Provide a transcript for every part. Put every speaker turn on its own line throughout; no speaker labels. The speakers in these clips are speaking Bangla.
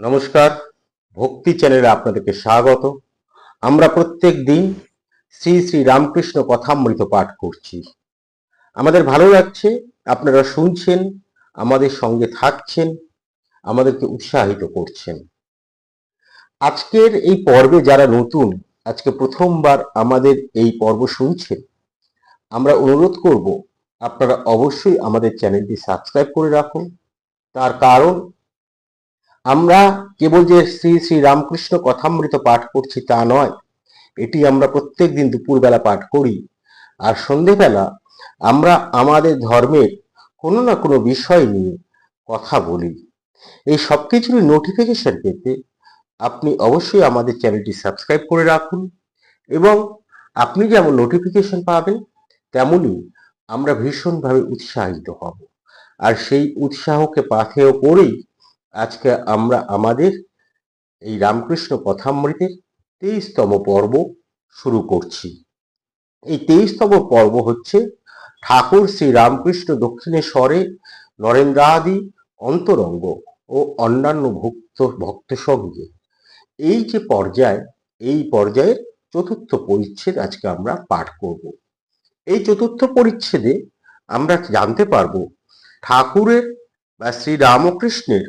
নমস্কার, ভক্তি চ্যানেলে আপনাদেরকে স্বাগত। আমরা প্রত্যেক দিন শ্রী শ্রী রামকৃষ্ণ কথামৃত পাঠ করছি। আমাদের ভালো লাগছে, আপনারা শুনছেন, আমাদের সঙ্গে থাকছেন, আমাদেরকে উৎসাহিত করছেন। আজকের এই পর্বে যারা নতুন, আজকে প্রথমবার আমাদের এই পর্ব শুনছেন, আমরা অনুরোধ করব, আপনারা অবশ্যই আমাদের চ্যানেলটি সাবস্ক্রাইব করে রাখুন। তার কারণ আমরা কেবল যে শ্রী শ্রী রামকৃষ্ণ কথামৃত পাঠ করছি তা নয়, এটি আমরা প্রত্যেক দিন দুপুরবেলা পাঠ করি। আর সন্ধেবেলা আমরা আমাদের ধর্মের কোনো না কোনো বিষয় নিয়ে কথা বলি। এই সব কিছুরই নোটিফিকেশন পেতে আপনি অবশ্যই আমাদের চ্যানেলটি সাবস্ক্রাইব করে রাখুন এবং আপনি যেমন নোটিফিকেশন পাবেন, তেমনি আমরা ভীষণভাবে উৎসাহিত হব। আর সেই উৎসাহকে পাথেয় করেই আজকে আমরা আমাদের এই রামকৃষ্ণ কথামৃতের তেইশতম পর্ব শুরু করছি। এই তেইশতম পর্ব হচ্ছে ঠাকুর শ্রী রামকৃষ্ণ দক্ষিণেশ্বরে নরেন্দ্রাদি অন্তরঙ্গ ও অন্যান্য ভক্ত ভক্ত সঙ্গে এই যে পর্যায়, এই পর্যায়ের চতুর্থ পরিচ্ছেদ আজকে আমরা পাঠ করব। এই চতুর্থ পরিচ্ছেদে আমরা জানতে পারব ঠাকুরের বা শ্রী রামকৃষ্ণের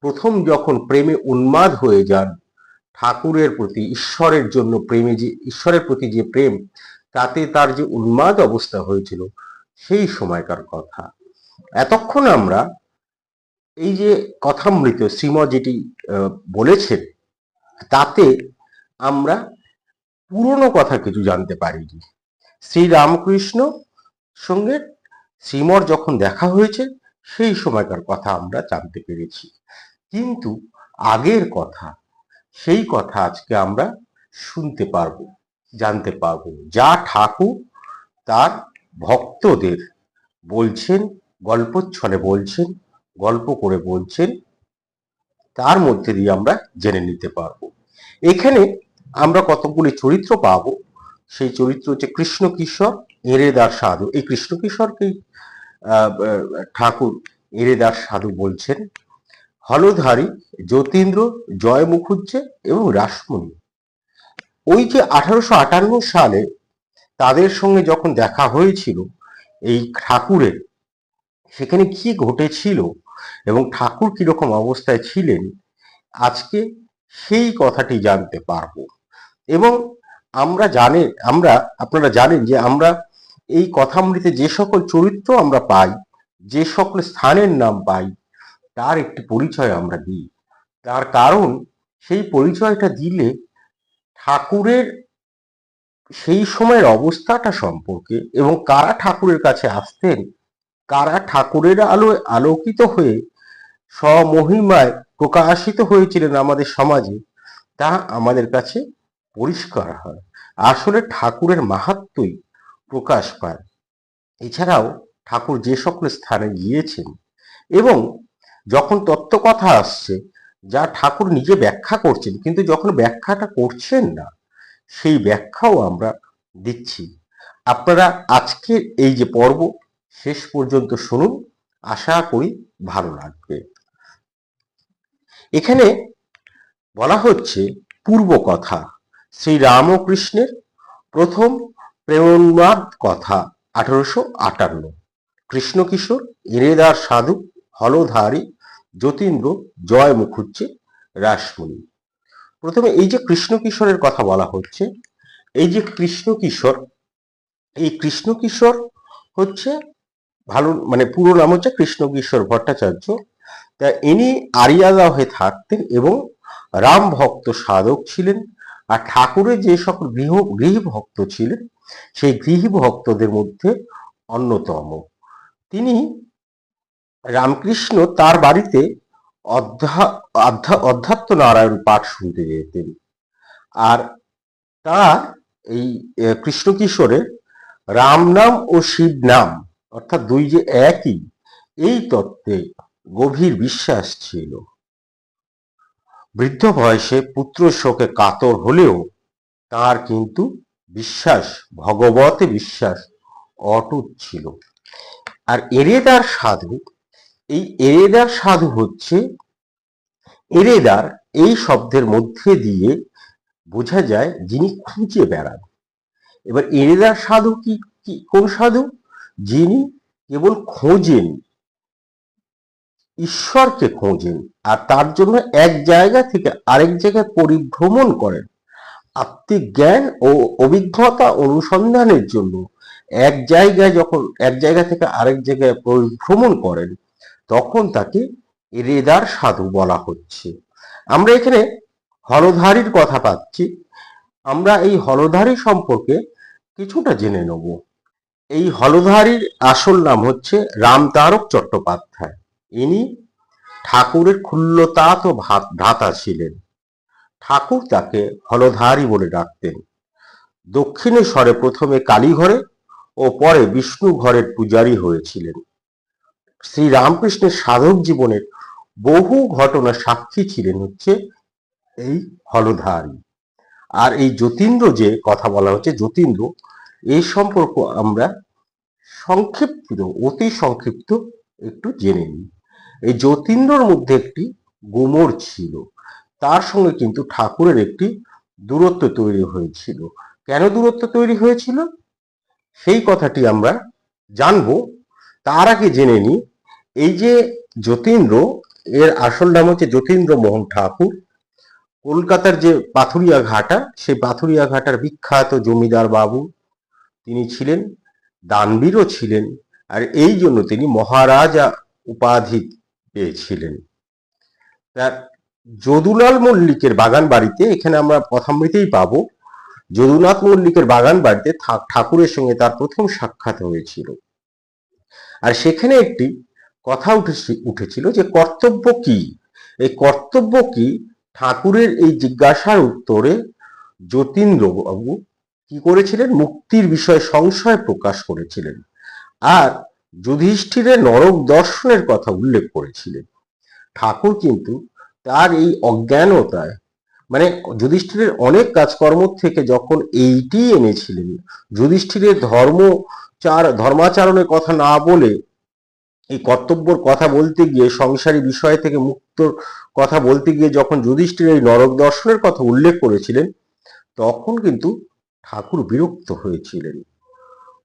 প্রথম যখন প্রেমে উন্মাদ হয়ে যান, ঠাকুরের প্রতি, ঈশ্বরের জন্য প্রেমে যে, ঈশ্বরের প্রতি যে প্রেম, তাতে তার যে উন্মাদ অবস্থা হয়েছিল, সেই সময়কার কথা। এতক্ষণ আমরা এই যে কথামৃত শ্রীম যেটি বলেছেন, তাতে আমরা পুরনো কথা কিছু জানতে পারিনি। শ্রী রামকৃষ্ণ সঙ্গে শ্রীমর যখন দেখা হয়েছে, সেই সময়কার কথা আমরা জানতে পেরেছি। কিন্তু আগের কথা, সেই কথা আজকে আমরা শুনতে পারব, জানতে পারব। যা ঠাকুর তার ভক্তদের বলছেন গল্পচ্ছলে বলছেন, গল্প করে বলছেন, তার মধ্যে দিয়ে আমরা জেনে নিতে পারব। এখানে আমরা কতগুলি চরিত্র পাবো? সেই চরিত্র হচ্ছে কৃষ্ণ কিশোর এরেদার সাধু। এই কৃষ্ণ কিশোরকেই ঠাকুর এরেদার সাধু বলছেন। হলধারী যতীন্দ্র, জয় মুখুজ্জে এবং রাসমণি। ওই যে আঠারোশো আটান্ন সালে তাদের সঙ্গে যখন দেখা হয়েছিল, এই ঠাকুরের, সেখানে কি ঘটেছিল এবং ঠাকুর কীরকম অবস্থায় ছিলেন, আজকে সেই কথাটি জানতে পারব। এবং আমরা জানে, আমরা, আপনারা জানেন যে আমরা এই কথামৃতে যে সকল চরিত্র আমরা পাই, যে সকল স্থানের নাম পাই তার একটি পরিচয় আমরা দিই। তার কারণ সেই পরিচয়টা দিলে ঠাকুরের সেই সময়ের অবস্থাটা সম্পর্কে এবং কারা ঠাকুরের কাছে আসতেন, কারা ঠাকুরের আলোয় আলোকিত হয়ে স্বমহিমায় প্রকাশিত হয়েছিলেন আমাদের সমাজে, তা আমাদের কাছে পরিষ্কার হয়। আসলে ঠাকুরের মাহাত্মই প্রকাশ পায়। এছাড়াও ঠাকুর যে সকল স্থানে গিয়েছেন এবং যখন তত্ত্বকথা আসছে, যা ঠাকুর নিজে ব্যাখ্যা করছেন, কিন্তু যখন ব্যাখ্যাটা করছেন না, সেই ব্যাখ্যাও আমরা দিচ্ছি আপনারা আজকের এই যে পর্ব শেষ পর্যন্ত শুনুন, আশা করি ভালো লাগবে। এখানে বলা হচ্ছে পূর্ব কথা শ্রী রামকৃষ্ণের প্রথম প্রেমোন্মাদ কথা, আঠারোশো আটান্ন। কৃষ্ণ কিশোর ইরেদার সাধু, হলধারী যতীন্দ্র জয় মুখুজ্জে, রাসমণি। প্রথমে এই যে কৃষ্ণ কিশোরের কথা বলা হচ্ছে, এই যে কৃষ্ণ কিশোর, এই কৃষ্ণ কিশোর হচ্ছে ভালো মানে পুরো নাম হচ্ছে কৃষ্ণ কিশোর ভট্টাচার্য। তা ইনি আরিয়াদা হয়ে থাকতেন এবং রাম ভক্ত সাধক ছিলেন। আর ঠাকুরের যে সকল গৃহ গৃহ ভক্ত ছিলেন, সেই গৃহ ভক্তদের মধ্যে অন্যতম। তিনি রামকৃষ্ণ তার বাড়িতে অধ্যা অধ্যা- অধ্যাত্ম নারায়ণ পাঠ শুনতে যেতেন। আর তার এই আহ, কৃষ্ণ কিশোরের রাম নাম ও শিব নাম অর্থাৎ দুই যে একই এই তত্ত্বে গভীর বিশ্বাস ছিল। বৃদ্ধ বয়সে পুত্র শোকে কাতর হলেও তার কিন্তু বিশ্বাস ভগবতে বিশ্বাস অটুট ছিল। আর এরেদার সাধু এই এরেদার সাধু হচ্ছে, এরেদার এই শব্দের মধ্যে দিয়ে বোঝা যায় যিনি খুঁজে বেড়ান। এবার এরেদার সাধু কি, কি- কোন সাধু? যিনি কেবল খোঁজেন, ঈশ্বরকে খোঁজেন, আর তার জন্য এক জায়গা থেকে আরেক জায়গায় পরিভ্রমণ করেন। আত্মিক জ্ঞান ও অভিজ্ঞতা অনুসন্ধানের জন্য এক জায়গায় যখন, এক জায়গা থেকে আরেক জায়গায় পরিভ্রমণ করেন তখন তাকে রেদার সাধু বলা হচ্ছে। আমরা এখানে হলধারীর কথা পাচ্ছি। আমরা এই হলধারী সম্পর্কে কিছুটা জেনে নেব। এই হলধারীর আসল নাম হচ্ছে রামতারক চট্টোপাধ্যায়। ইনি ঠাকুরের ক্ষুল্লতাত ও ভ্রাতা ছিলেন। ঠাকুর তাকে হলধারী বলে ডাকতেন। দক্ষিণেশ্বরে প্রথমে কালীঘরে ও পরে বিষ্ণু ঘরের পূজারী হয়েছিলেন। শ্রী রামকৃষ্ণের সাধক জীবনের বহু ঘটনা সাক্ষী ছিলেন হচ্ছে এই হলধারী। আর এই যতীন্দ্র যে কথা বলা হচ্ছে, যতীন্দ্র এই সম্পর্ক আমরা সংক্ষিপ্ত, অতি সংক্ষিপ্ত একটু জেনে নিই। এই যতীন্দ্রর মধ্যে একটি গুমর ছিল। তার সঙ্গে কিন্তু ঠাকুরের একটি দূরত্ব তৈরি হয়েছিল। কেন দূরত্ব তৈরি হয়েছিল? সেই কথাটি আমরা জানব। তার আগে জেনে নিই এই যে যতীন্দ্র, এর আসল নাম হচ্ছে যতীন্দ্র মোহন ঠাকুর। কলকাতার যে পাথুরিয়া ঘাটা, সেই পাথুরিয়া ঘাটার বিখ্যাত জমিদার বাবু তিনি ছিলেন, দানবীরও ছিলেন, আর এই জন্য তিনি মহারাজা উপাধি পেয়েছিলেন। তার যদুলাল মল্লিকের বাগান বাড়িতে এখানে আমরা প্রথমৃতেই পাবো, যদুনাথ মল্লিকের বাগান বাড়িতে ঠাকুরের সঙ্গে তার প্রথম সাক্ষাৎ হয়েছিল। আর সেখানে একটি কথা উঠে উঠেছিল যে কর্তব্য কি? এই কর্তব্য কি? ঠাকুরের এই জিজ্ঞাসার উত্তরে যতীন্দ্র বাবু কি করেছিলেন? মুক্তির বিষয়ে সংশয় প্রকাশ করেছিলেন। আর যুধিষ্ঠিরের নরক দর্শনের কথা উল্লেখ করেছিলেন। ঠাকুর কিন্তু তার এই অজ্ঞানতায় মানে যুধিষ্ঠিরের অনেক কাজকর্ম থেকে যখন এইটি এনেছিলেন, যুধিষ্ঠিরের ধর্মচার ধর্মাচরণের কথা না বলে এই কর্তব্যর কথা বলতে গিয়ে, সংসারী বিষয় থেকে মুক্তর কথা বলতে গিয়ে যখন যুধিষ্ঠির এই নরক দর্শনের কথা উল্লেখ করেছিলেন, তখন কিন্তু ঠাকুর বিরক্ত হয়েছিলেন।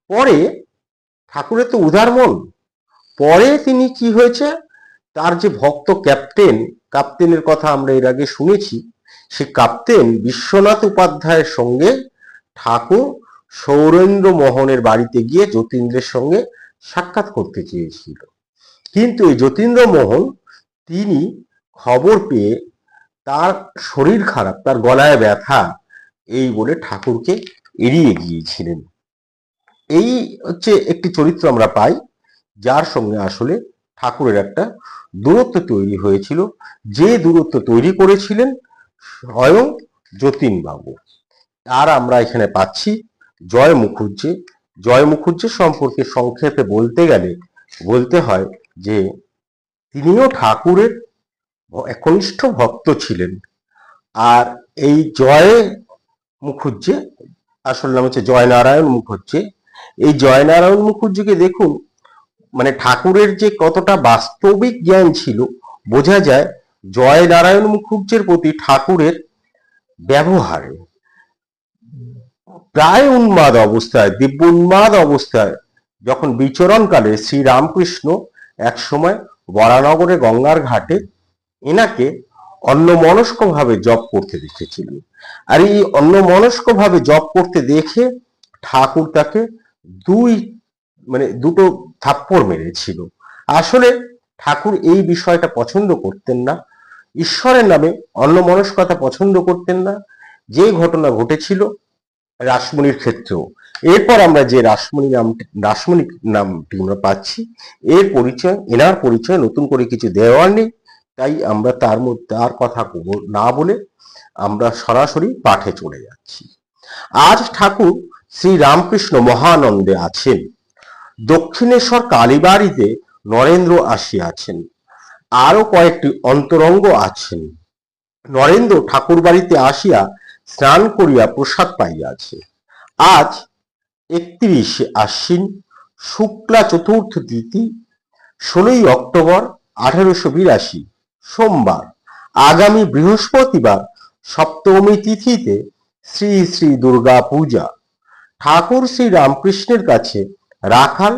পরে ঠাকুরের তো উদার মন। পরে তিনি কি হয়েছে? তার যে ভক্ত ক্যাপ্টেন, ক্যাপ্টেনের কথা আমরা এর আগে শুনেছি সে ক্যাপ্টেন বিশ্বনাথ উপাধ্যায়ের সঙ্গে ঠাকুর সৌরেন্দ্র মোহনের বাড়িতে গিয়ে যতীন্দ্রের সঙ্গে সাক্ষাৎ করতে চেয়েছিল। কিন্তু যতীন্দ্র মোহন তিনি খবর পেয়ে তার শরীর খারাপ, তার গলায় ব্যথা, এই বলে ঠাকুরকে এড়িয়ে গিয়েছিলেন। এই হচ্ছে একটি চরিত্র আমরা পাই, যার সঙ্গে আসলে ঠাকুরের একটা দূরত্ব তৈরি হয়েছিল। যে দূরত্ব তৈরি করেছিলেন স্বয়ং যতীন বাবু আর আমরা এখানে পাচ্ছি জয় মুখুজ্জে। জয় মুখুজ্জে সম্পর্কে সংক্ষেপে বলতে গেলে বলতে হয় যে তিনিও ঠাকুরের একনিষ্ঠ ভক্ত ছিলেন। আর এই জয় মুখুজ্জে, আসল নাম হচ্ছে জয়নারায়ণ মুখুজ্জে। এই জয়নারায়ণ মুখুজ্জিকে দেখুন মানে ঠাকুরের যে কতটা বাস্তবিক জ্ঞান ছিল, বোঝা যায় জয়নারায়ণ মুখুজ্জের প্রতি ঠাকুরের ব্যবহারে। প্রায় উন্মাদ অবস্থায়, দিব্য উন্মাদ অবস্থায় যখন বিচরণকালে শ্রী এক সময় বরানগরে গঙ্গার ঘাটে এনাকে অন্যমনস্ক ভাবে জপ করতে দেখেছিলেন। আর এই অন্যমনস্ক ভাবে জপ করতে দেখে ঠাকুর তাকে দুই মানে দুটো থাপ্পড় মেরেছিল। আসলে ঠাকুর এই বিষয়টা পছন্দ করতেন না। ঈশ্বরের নামে অন্যমনস্কতা পছন্দ করতেন না। যে ঘটনা ঘটেছিল রাসমণির ক্ষেত্রেও। এরপর আমরা যে রাসমণি নাম, রাসমণি নামটি আমরা পাচ্ছি, এর পরিচয়, এনার পরিচয় নতুন করে কিছু দেওয়ার নেই, তাই আমরা তার মধ্যে তার কথা না বলে আমরা সরাসরি পাঠে চলে যাচ্ছি। আজ ঠাকুর শ্রী রামকৃষ্ণ মহানন্দে আছেন। দক্ষিণেশ্বর কালীবাড়িতে নরেন্দ্র আসিয়াছেন। আরও কয়েকটি অন্তরঙ্গ আছেন। নরেন্দ্র ঠাকুর বাড়িতে আসিয়া স্নান করিয়া প্রসাদ পাইয়াছে। আজ একত্রিশে আশ্বিন শুক্লা চতুর্থ তিথি, ষোলোই অক্টোবর আঠারোশো বিরাশি সোমবার। আগামী বৃহস্পতিবার সপ্তমী তিথিতে শ্রী শ্রী দুর্গা পূজা। ঠাকুর শ্রী রামকৃষ্ণের কাছে রাখাল,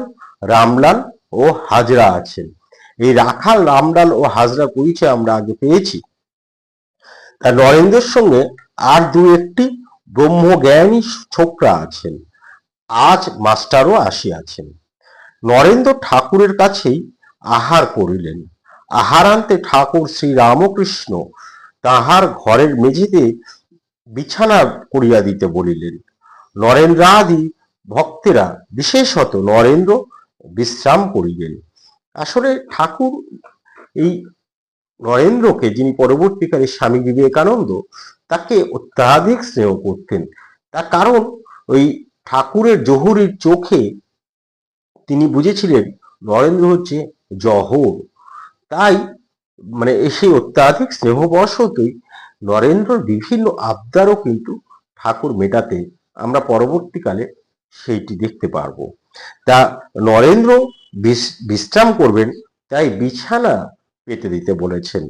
রামলাল ও হাজরা আছেন। এই রাখাল, রামলাল ও হাজরা পরিচয় আমরা আগে পেয়েছি। তা নরেন্দ্রের সঙ্গে আর দু একটি ব্রহ্মজ্ঞানী ছোকরা আছেন। আজ মাস্টারও আসিয়াছেন। নরেন্দ্র ঠাকুরের কাছেই আহার করিলেন। আহারান্তে ঠাকুর শ্রী রামকৃষ্ণ তাহার ঘরের মেঝেতে বিছানা করিয়া দিতে বলিলেন, নরেন্দ্রাদি ভক্তেরা, বিশেষত নরেন্দ্র, বিশ্রাম করিলেন আসলে ঠাকুর এই নরেন্দ্রকে যিনি পরবর্তীকালে স্বামী বিবেকানন্দ, তাকে অত্যাধিক স্নেহ করতেন। তার কারণ ওই ঠাকুরের জহুরির চোখে তিনি বুঝেছিলেন, নরেন্দ্র হচ্ছে জহর। তাই মানে সেই অত্যাধিক স্নেহবশতই নরেন্দ্রর বিভিন্ন আবদারও কিন্তু ঠাকুর মেটাতে আমরা পরবর্তীকালে সেইটি দেখতে পারব। তা নরেন্দ্র বিশ্রাম করবেন, তাই বিছানা পেতে দিতে বলেছেন।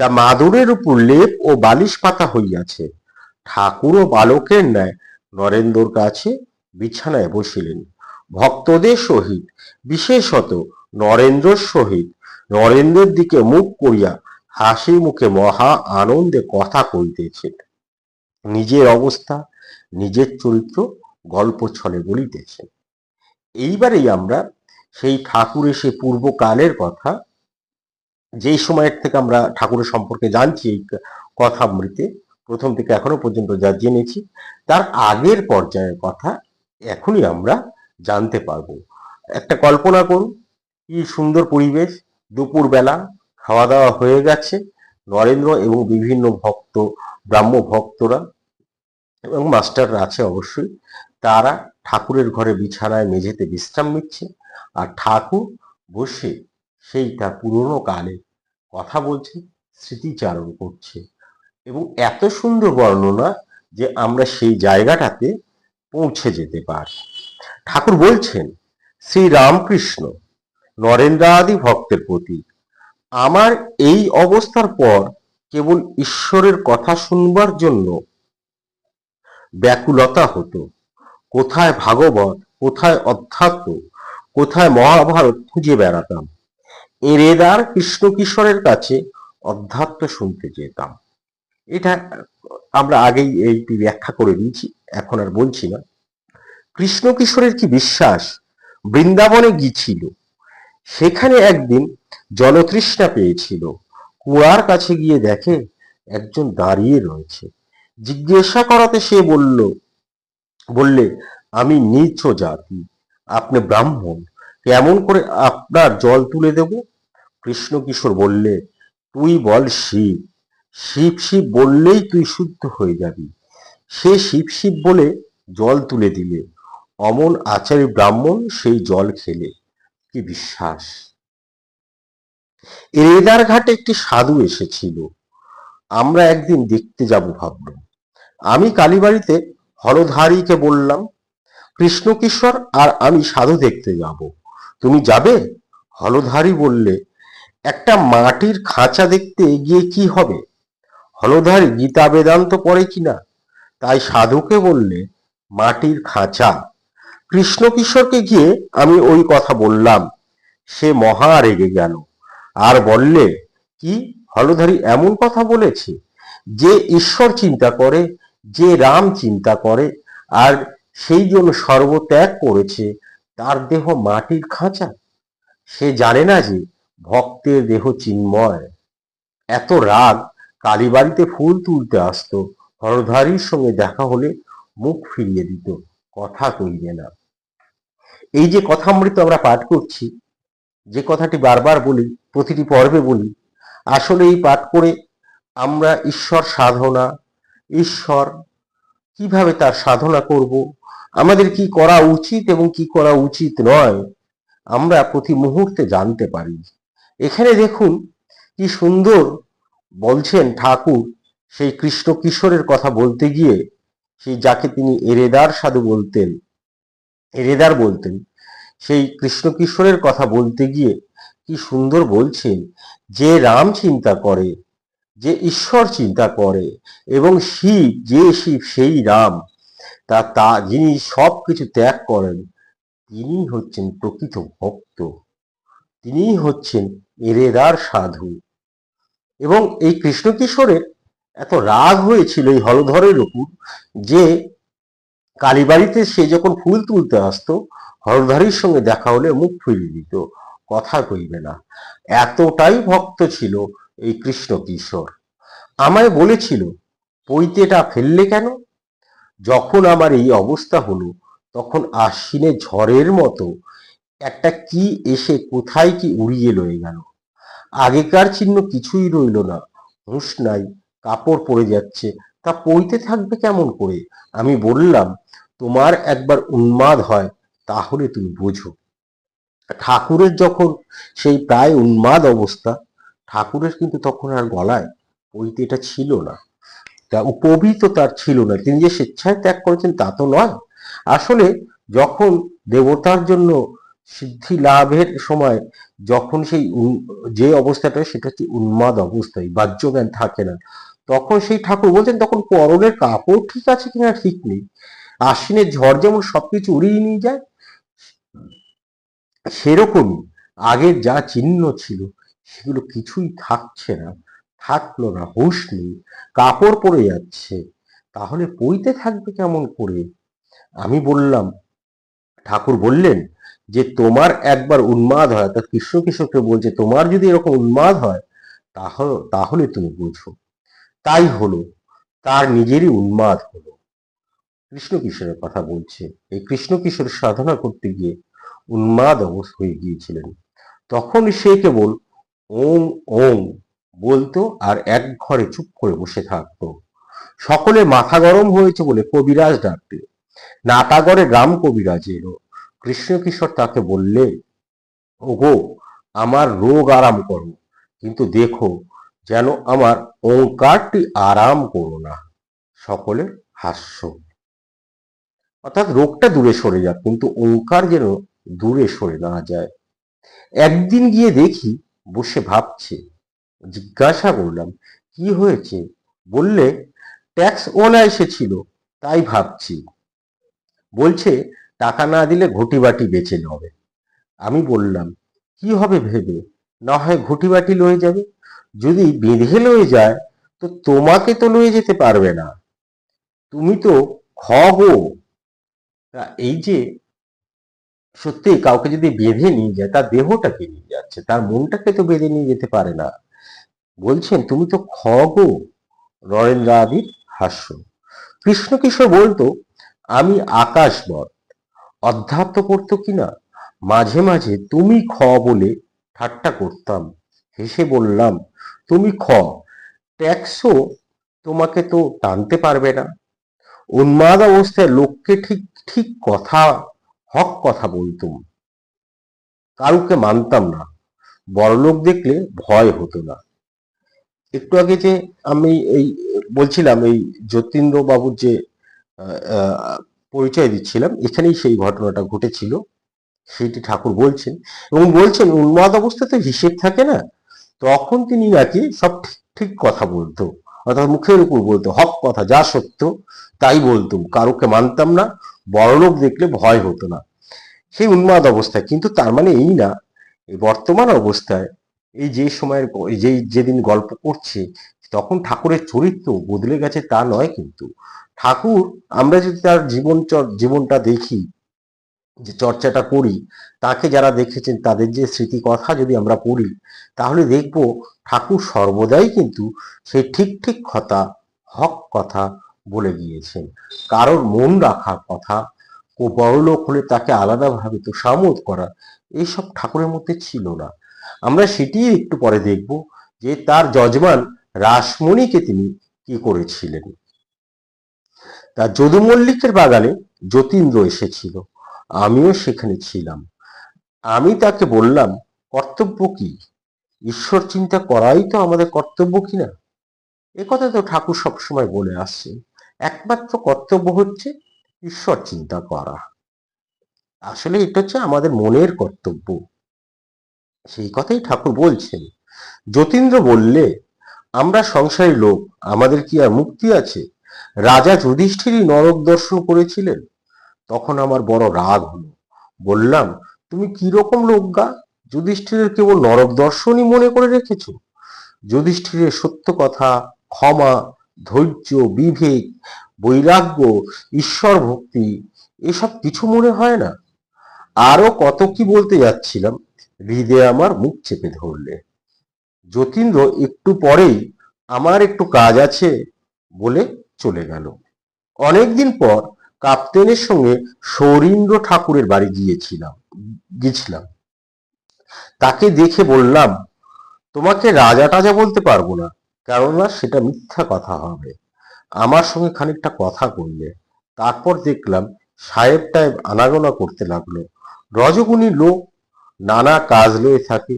তা মাদুরের উপর লেপ ও বালিশ পাতা হইয়াছে। ঠাকুর ও বালকের ন্যায় নরেন্দ্রর কাছে বিছানায় বসিলেন। ভক্তদের সহিত, বিশেষত নরেন্দ্রর সহিত, নরেন্দ্রের দিকে মুখ করিয়া হাসি মুখে মহা আনন্দে কথা কইতেছেন নিজের অবস্থা, নিজের চরিত্র গল্প ছলে বলিতেছেন। এইবারেই আমরা সেই ঠাকুরের সে পূর্বকালের কথা যেই সময়ের থেকে আমরা ঠাকুরের সম্পর্কে জানছি এই কথামৃতে, প্রথম থেকে এখনও পর্যন্ত যা জেনেছি, তার আগের পর্যায়ের কথা এখনই আমরা জানতে পারব। একটা কল্পনা করুন, কি সুন্দর পরিবেশ, দুপুরবেলা খাওয়া দাওয়া হয়ে গেছে, নরেন্দ্র এবং বিভিন্ন ভক্ত, ব্রাহ্ম ভক্তরা এবং মাস্টাররা আছে অবশ্যই, তারা ঠাকুরের ঘরে বিছানায় মেঝেতে বিশ্রাম নিচ্ছে আর ঠাকুর বসে সেইটা পুরনো কালে কথা বলছে, স্মৃতিচারণ করছে এবং এত সুন্দর বর্ণনা যে আমরা সেই জায়গাটাতে পৌঁছে যেতে পারি। ঠাকুর বলছেন, শ্রী রামকৃষ্ণ, নরেন্দ্রাদি ভক্তের প্রতি আমার এই অবস্থার পর কেবল ঈশ্বরের কথা শুনবার জন্য ব্যাকুলতা হতো। কোথায় ভাগবত, কোথায় অধ্যাত্ম, কোথায় মহাভারত খুঁজে বেড়াতাম। এরেদার কৃষ্ণ কিশোরের কাছে অধ্যাত্ম শুনতে যেতাম। এটা আমরা আগেই এইটি ব্যাখ্যা করে দিয়েছি। এখন আর বলছি না। কৃষ্ণ কিশোরের কি বিশ্বাস? বৃন্দাবনে গিয়েছিল। সেখানে একদিন জলতৃষ্ণা পেয়েছিল। কুয়ার কাছে গিয়ে দেখে একজন দাঁড়িয়ে রয়েছে। জিজ্ঞাসা করাতে সে বলল, বললে, আমি নিচ জাতি, আপনি ব্রাহ্মণ, কেমন করে আপনার জল তুলে দেব? কৃষ্ণ কিশোর বললে, তুই বল শিব শিব শিব বললেই তুই শুদ্ধ হয়ে যাবি। সে শিব শিব বলে জল তুলে দিলে। অমন আচারী ব্রাহ্মণ সেই জল খেলে। কি বিশ্বাস? রেদার ঘাটে একটি সাধু এসেছিল। আমরা একদিন দেখতে যাব ভাবলাম আমি কালীবাড়িতে হলধারীকে বললাম, কৃষ্ণকিশোর আর আমি সাধু দেখতে যাব। তুমি যাবে? হলধারী বললে, একটা মাটির খাঁচা দেখতে গিয়ে কি হবে? হলধারী গীতা বেদান্ত পড়ে কিনা? তাই সাধুকে বললে, মাটির খাঁচা। কৃষ্ণকিশোরকে গিয়ে আমি ওই কথা বললাম। সে মহা রেগে গেল। আর বললে, কি? হলধারী এমন কথা বলেছে? যে ঈশ্বর চিন্তা করে, যে রাম চিন্তা করে, আর সেই জন্য সর্বত্যাগ করেছে, তার দেহ মাটির খাঁচা? সে জানে না যে ভক্তের দেহ চিন্ময়। এত রাগ, কালীবাড়িতে ফুল তুলতে আসতো। হরধারীর সঙ্গে দেখা হলে মুখ ফিরিয়ে দিত, কথা কইবে না। এই যে কথামৃত আমরা পাঠ করছি, যে কথাটি বারবার বলি, প্রতিটি পর্বে বলি, আসলে এই পাঠ করে আমরা ঈশ্বর সাধনা, ঈশ্বর কীভাবে তার সাধনা করব, আমাদের কি করা উচিত এবং কি করা উচিত নয়, আমরা প্রতি মুহূর্তে জানতে পারি। এখানে দেখুন কি সুন্দর বলছেন ঠাকুর সেই কৃষ্ণ কিশোরের কথা বলতে গিয়ে সেই যাকে তিনি এরেদার সাধু বলতেন, এরেদার বলতেন, সেই কৃষ্ণ কিশোরের কথা বলতে গিয়ে কি সুন্দর বলছেন, যে রাম চিন্তা করে, যে ঈশ্বর চিন্তা করে, এবং শিব, যে শিব সেই রাম, তা তা যিনি সব কিছু ত্যাগ করেন তিনি হচ্ছেন প্রকৃত ভক্ত, তিনিই হচ্ছেন এরেদার সাধু। এবং এই কৃষ্ণ কিশোরের এত রাগ হয়েছিল এই হলধরের উপর যে কালীবাড়িতে সে যখন ফুল তুলতে আসতো, হলধরের সঙ্গে দেখা হলে মুখ ফিরিয়ে দিত, কথা কইবে না। এতটাই ভক্ত ছিল এই কৃষ্ণ কিশোর। আমায় বলেছিল, পৈতেটা ফেললে কেন? যখন আমার এই অবস্থা হলো, তখন আশ্বিনে ঝড়ের মতো একটা কি এসে কোথায় কি উড়িয়ে লয়ে গেল। আগেকার চিহ্ন কিছুই রইল না, হুঁশ নাই কাপড় পরে যাচ্ছে। তা পইতে থাকবে কেমন করে? আমি বললাম, তোমার একবার উন্মাদ হয়, তাহলে তুমি বোঝো। ঠাকুরের যখন সেই প্রায় উন্মাদ অবস্থা, ঠাকুরের কিন্তু তখন আর গলায় পইতেটা ছিল না। তা উপবিত তার ছিল না। তিনি যে স্বেচ্ছায় ত্যাগ করেছেন তা তো নয়। আসলে যখন দেবতার জন্য সিদ্ধি লাভের সময় যখন সেই যে অবস্থাটা সেটা হচ্ছে উন্মাদ অবস্থায়। বাহ্য জ্ঞান থাকে না। তখন সেই ঠাকুর বলছেন, তখন পরনের কাপড় ঠিক আছে কিনা ঠিক নেই। আশ্বিনের ঝড় যেমন সবকিছু উড়িয়ে নিয়ে যায়, সেরকমই আগের যা চিহ্ন ছিল, সেগুলো কিছুই থাকছে না, থাকল না, হুঁশ নেই, কাপড় পরে যাচ্ছে। তাহলে পইতে থাকবে কেমন করে? আমি বললাম, ঠাকুর বললেন যে তোমার একবার উন্মাদ হয়। তা কৃষ্ণ কিশোরকে বলছে, তোমার যদি এরকম উন্মাদ হয় তাহলে তাহলে তুমি বুঝো। তাই হলো, তার নিজেরই উন্মাদ হলো। কৃষ্ণ কিশোরের কথা বলছে, এই কৃষ্ণ কিশোর সাধনা করতে গিয়ে উন্মাদ অবস্থ হয়ে গিয়েছিলেন। তখন সে কেবল ওম ওম বলতো আর এক ঘরে চুপ করে বসে থাকতো। সকলে মাথা গরম হয়েছে বলে কবিরাজ ডাকতে। নাটাগড়ে গ্রাম কবিরাজ এলো। কৃষ্ণ কিশোর তাকে বললে, ওগো, আমার রোগ আরাম করো, কিন্তু দেখো যেন আমার ওঙ্কারটি আরাম করো না, সকলের হাস্য। অর্থাৎ রোগটা দূরে সরে যাক, কিন্তু ওঙ্কার যেন দূরে সরে না যায়। একদিন গিয়ে দেখি বসে ভাবছে, জিজ্ঞাসা করলাম, কি হয়েছে? বললে, ট্যাক্স ওলা এসেছিল, তাই ভাবছি। বলছে, টাকা না দিলে ঘটি বাটি বেচে নেবে আমি বললাম, কি হবে ভেবে? না হয় ঘটি বাটি লয়ে যাবে? যদি বেঁধে লয়ে যায়, তো তোমাকে তো লয়ে যেতে পারবে না। তুমি তো খগো তা এই যে, সত্যি কাউকে যদি বেঁধে নিয়ে যায়, তার দেহটাকে নিয়ে যাচ্ছে, তার মনটাকে তো বেঁধে নিয়ে যেতে পারে না। বলছেন, তুমি তো খগো নরেন্দ্র আদির হাস্য। কৃষ্ণ কিশোর বলতো, আমি আকাশবৎ অধ্যাত্ম করতো কিনা? মাঝে মাঝে তুমি খ বলে ঠাট্টা করতাম, হেসে বললাম তুমি খ ট্যাক্সও তোমাকে তো টানতে পারবে না। উন্মাদ অবস্থায় লোককে ঠিক ঠিক কথা, হক কথা বলতুম। কারুকে মানতাম না। বড়লোক দেখলে ভয় হতো না। একটু আগে যে আমি এই বলছিলাম, এই যতীন্দ্র বাবুর যে পরিচয় দিচ্ছিলাম, এখানেই সেই ঘটনাটা ঘটেছিল। সেটি ঠাকুর বলছেন এবং বলছেন উন্মাদ অবস্থাতে হিসেব থাকে না। তখন তিনি নাকি সব ঠিক কথা বলতো। অর্থাৎ মুখের উপর বলতো, হক কথা, যা সত্য, তাই বলতুম কারোকে মানতাম না বড়লোক দেখলে ভয় হতো না। সেই উন্মাদ অবস্থায়, কিন্তু তার মানে এই না বর্তমান অবস্থায়, এই যে সময়ের যে, যেদিন গল্প করছে, তখন ঠাকুরের চরিত্র বদলে গেছে তা নয় কিন্তু। ঠাকুর, আমরা যদি তার জীবন জীবনটা দেখি যে চর্চাটা করি, তাকে যারা দেখেছেন তাদের যে স্মৃতি কথা যদি আমরা পড়ি, তাহলে দেখব ঠাকুর সর্বদাই কিন্তু সেই ঠিক ঠিক কথা, হক কথা বলে গিয়েছেন। কারোর মন রাখার কথা বড়লোক হলে তাকে আলাদাভাবে তো সামোদ করা এইসব ঠাকুরের মধ্যে ছিল না। আমরা সেটি একটু পরে দেখব যে তার যজমান রাসমণিকে তিনি কি করেছিলেন। তা যদু মল্লিকের বাগানে যতীন্দ্র এসেছিল। আমিও সেখানে ছিলাম। আমি তাকে বললাম, কর্তব্য কি? ঈশ্বর চিন্তা করাই তো আমাদের কর্তব্য কিনা? কথা তো ঠাকুর সবসময় বলে আসছেন। একমাত্র কর্তব্য হচ্ছে ঈশ্বর চিন্তা করা। আসলে এটা হচ্ছে আমাদের মনের কর্তব্য। সেই কথাই ঠাকুর বলছেন। যতীন্দ্র বললে, আমরা সংসারী লোক, আমাদের কি আর মুক্তি আছে? রাজা যুধিষ্ঠিরই নরক দর্শন করেছিলেন। তখন আমার বড় রাগ হলো। বললাম, তুমি কীরকম লোক গা যুধিষ্ঠিরের কেবল নরক দর্শনই মনে করে রেখেছ। যুধিষ্ঠিরের সত্য কথা, ক্ষমা, ধৈর্য, বিবেক, বৈরাগ্য, ঈশ্বর ভক্তি, এসব কিছু মনে হয় না। আরও কত কি বলতে যাচ্ছিলাম হৃদয়ে আমার মুখ চেপে ধরলে। যতীন্দ্র একটু পরেই, আমার একটু কাজ আছে বলে চলে গেল। অনেকদিন পর কাপ্তেনের সঙ্গে সৌরীন্দ্র ঠাকুরের বাড়ি গিয়েছিলাম গেছিলাম তাকে দেখে বললাম, তোমাকে রাজা টাজা বলতে পারব না, কেননা সেটা মিথ্যা কথা হবে। আমার সঙ্গে খানিকটা কথা কইলে তারপর দেখলাম সাহেব টাইব আনাগোনা করতে লাগল। রজগুনি লোক নানা কাজ লয়ে থাকে।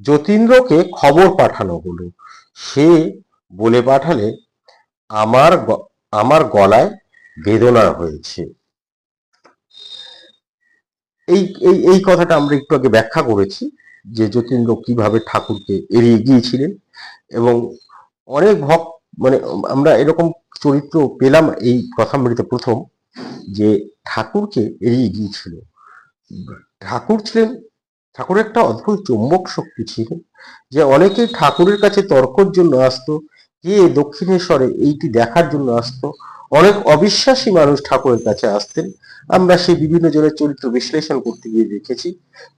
যতীন্দ্রকে খবর পাঠানো হলো। সে বলে পাঠালে, আমার আমার গলায় বেদনা হয়েছে। এই এই এই কথাটা আমরা একটু আগে ব্যাখ্যা করেছি যে যতীন্দ্র কীভাবে ঠাকুরকে এড়িয়ে গিয়েছিলেন এবং অনেক ভক্ত মানে আমরা এরকম চরিত্র পেলাম এই কথামৃত প্রথম যে ঠাকুরকে এড়িয়ে গিয়েছিল। ঠাকুর ছিলেন ঠাকুরের একটা অদ্ভুত চুম্বক শক্তি ছিল যে অনেকেই ঠাকুরের কাছে তর্কর জন্য আসতো, কে দক্ষিণেশ্বরে এইটি দেখার জন্য আসতো অনেক অবিশ্বাসী মানুষ ঠাকুরের কাছে আসতেন। আমরা সেই বিভিন্ন জনের চরিত্র বিশ্লেষণ করতে গিয়ে দেখেছি,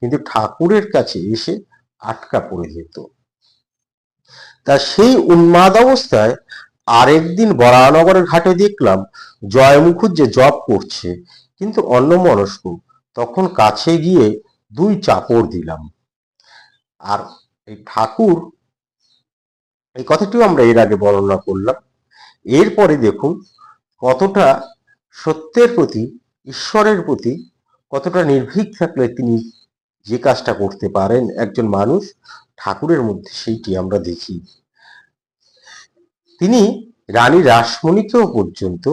কিন্তু ঠাকুরের কাছে এসে আটকা পড়ে যেত। তা সেই উন্মাদ অবস্থায় আরেকদিন বরানগরের ঘাটে দেখলাম, জয় জব করছে, কিন্তু অন্য মনস্ক তখন কাছে গিয়ে দুই চাপড় দিলাম। আর এই ঠাকুর, এই কথাটিও আমরা এর আগে বর্ণনা করলাম। এরপরে দেখুন কতটা সত্যের প্রতি, ঈশ্বরের প্রতি কতটা নির্ভীক থাকলে তিনি যে কাজটা করতে পারেন? একজন মানুষ ঠাকুরের মধ্যে সেইটি আমরা দেখি। তিনি রানী রাসমণিকেও পর্যন্ত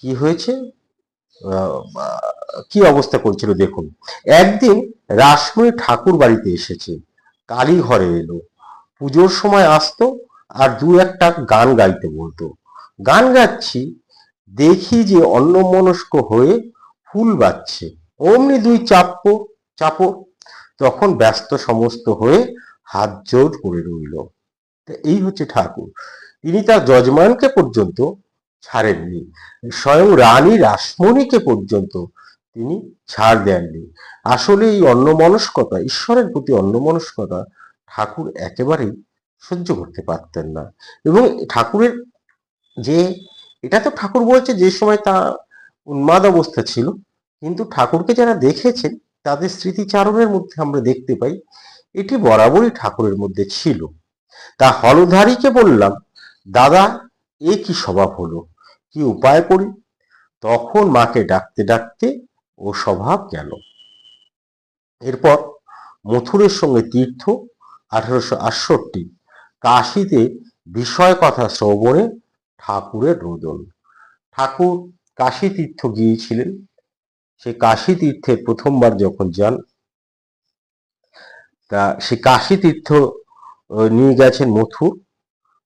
কি হয়েছে? কি অবস্থা করেছিল দেখুন। একদিন রাসমণি ঠাকুর বাড়িতে এসেছে কালী ঘরে এলো। পুজোর সময় আসতো আর দু একটা গান গাইতে বলতো। গান গাচ্ছি দেখি যে অন্যমনস্ক হয়ে ফুল বাচ্ছে। অমনি দুই চাপ্প চাপড় তখন ব্যস্ত সমস্ত হয়ে হাত জোর করে রইল। এই হচ্ছে ঠাকুর। তিনি তার যজমানকে পর্যন্ত ছাড়েননি, স্বয়ং রানী রাসমণিকে পর্যন্ত তিনি ছাড় দেননি। আসলে এই অন্যমনস্কতা, ঈশ্বরের প্রতি অন্যমনস্কতা ঠাকুর একেবারেই সহ্য করতে পারতেন না। এবং ঠাকুরের যে এটা তো ঠাকুর বলছে যে সময় তা উন্মাদ অবস্থা ছিল, কিন্তু ঠাকুরকে যারা দেখেছেন, তাদের স্মৃতিচারণের মধ্যে আমরা দেখতে পাই, এটি বরাবরই ঠাকুরের মধ্যে ছিল। তা হলধারীকে বললাম, দাদা, এ কি স্বভাব হলো? কি উপায় করি? তখন মাকে ডাকতে ডাকতে ও স্বভাব গেল। এরপর মথুরের সঙ্গে তীর্থ, আঠারোশো আটষট্টি, কাশিতে বিষয় কথা শ্রবণে ঠাকুরের রোদন। ঠাকুর কাশী তীর্থ গিয়েছিলেন। সে কাশী তীর্থে প্রথমবার যখন যান, তা সে কাশী তীর্থ নিয়ে গেছেন মথুর,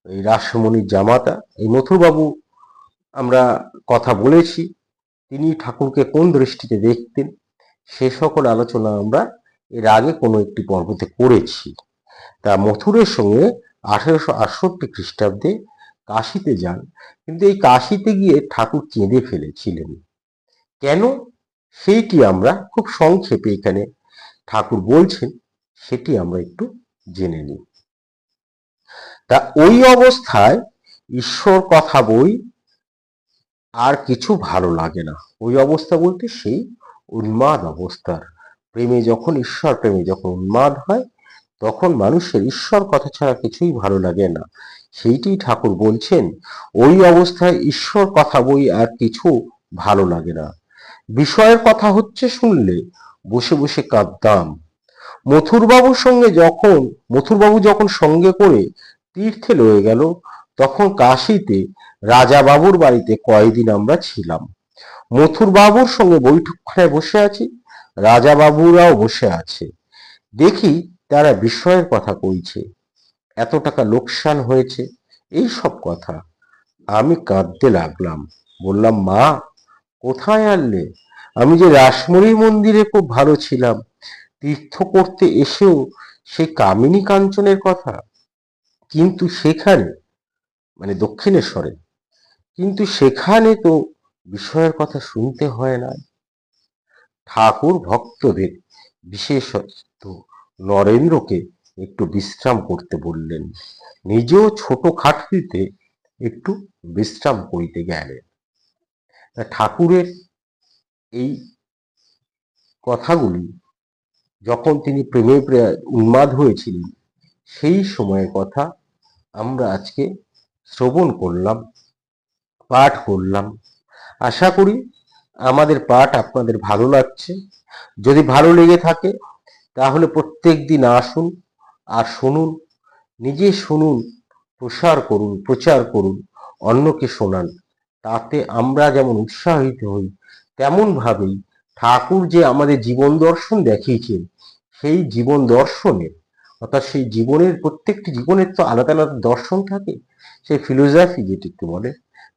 এই রাসমণির জামাতা। এই মথুরবাবু আমরা কথা বলেছি, তিনি ঠাকুরকে কোন দৃষ্টিতে দেখতেন, সে সকল আলোচনা আমরা এর আগে কোনো একটি পর্বতে করেছি। তা মথুরের সঙ্গে আঠেরোশো আটষট্টি খ্রিস্টাব্দে কাশিতে যান। কিন্তু এই কাশিতে গিয়ে ঠাকুর কেঁদে ফেলেছিলেন। কেন? সেইটি আমরা খুব সংক্ষেপে এখানে ঠাকুর বলছেন, সেটি আমরা একটু জেনে নিই। তা ওই অবস্থায় ঈশ্বর কথা বই আর কিছু ভালো লাগে না। ওই অবস্থা বলতে সেই উন্মাদ অবস্থার। প্রেমে যখন, ঈশ্বর প্রেমে যখন উন্মাদ হয় তখন মানুষের ঈশ্বর কথা ছাড়া কিছুই ভালো লাগে না। সেইটি ঠাকুর বলছেন, ওই অবস্থায় ঈশ্বর কথা বই আর কিছু ভালো লাগে না। বিষয়ের কথা হচ্ছে শুনলে বসে বসে কাঁদতাম। মথুরবাবুর সঙ্গে যখন, মথুরবাবু যখন সঙ্গে করে তীর্থে লয়ে গেল, তখন কাশিতে রাজা বাবুর বাড়িতে কয়েকদিন আমরা ছিলাম। মথুর বাবুর সঙ্গে বৈঠকখানায় বসে আছি রাজা বাবুরাও বসে আছে। দেখি তারা বিস্ময়ের কথা কইছে, এত টাকা লোকসান হয়েছে, এই সব কথা। আমি কাঁদতে লাগলাম, বললাম, মা, কোথায় আনলে? আমি যে রাসমণি মন্দিরে খুব ভালো ছিলাম, তীর্থ করতে এসেও সেই কামিনী কাঞ্চনের কথা। কিন্তু সেখানে মানে দক্ষিণেশ্বরে, কিন্তু সেখানে তো বিষয়ের কথা শুনতে হয় না ঠাকুর ভক্তদের বিশেষত নরেন্দ্রকে একটু বিশ্রাম করতে বললেন। নিজেও ছোট খাটটিতে একটু বিশ্রাম করিতে গেলেন। ঠাকুরের এই কথাগুলি যখন তিনি প্রেমে প্রে- উন্মাদ হয়েছিলেন, সেই সময়ের কথা আমরা আজকে শ্রবণ করলাম, পাঠ করলাম। আশা করি আমাদের পাঠ আপনাদের ভালো লাগছে। যদি ভালো লেগে থাকে তাহলে প্রত্যেক দিন আসুন আর শুনুন, নিজে শুনুন, প্রসার করুন, প্রচার করুন, অন্যকে শোনান। তাতে আমরা যেমন উৎসাহিত হই তেমন ভাবেই ঠাকুর যে আমাদের জীবন দর্শন দেখিয়েছেন, সেই জীবন দর্শনের, অর্থাৎ সেই জীবনের প্রত্যেকটি জীবনের তো আলাদা আলাদা দর্শন থাকে, সেই ফিলোসফি যেটিকে বলে,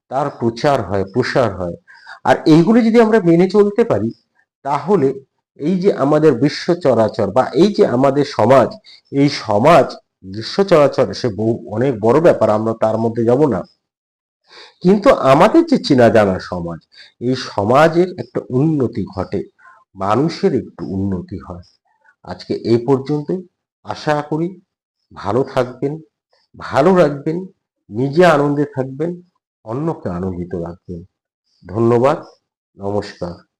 তার প্রচার হয়, প্রসার হয়। আর এইগুলো যদি আমরা মেনে চলতে পারি, তাহলে এই যে আমাদের বিশ্ব চরাচর বা এই যে আমাদের সমাজ, এই সমাজ বিশ্ব চরাচর, সে বহু, অনেক বড় ব্যাপার, আমরা তার মধ্যে যাব না। কিন্তু আমাদের যে চেনা জানা সমাজ, এই সমাজের একটা উন্নতি ঘটে, মানুষের একটু উন্নতি হয়। আজকে এই পর্যন্ত আশা করি ভালো থাকবেন, ভালো রাখবেন, নিজে আনন্দে থাকবেন, অন্যকে আনন্দিত রাখবেন। ধন্যবাদ, নমস্কার।